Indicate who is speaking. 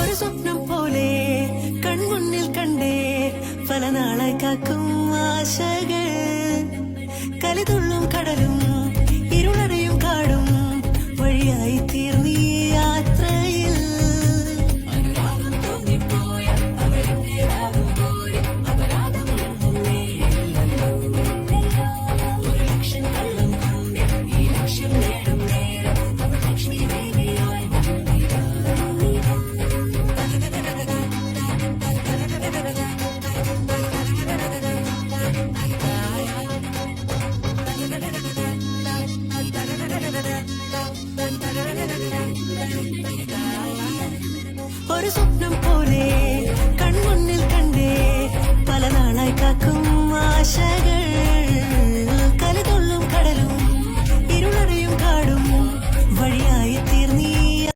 Speaker 1: ഒരു സ്വപ്നം പോലെ കൺമുന്നിൽ കണ്ടേ പല നാളായി കാക്കും ആശകൾ. കലിതുള്ളും കടലും ഒരു സ്വപ്നം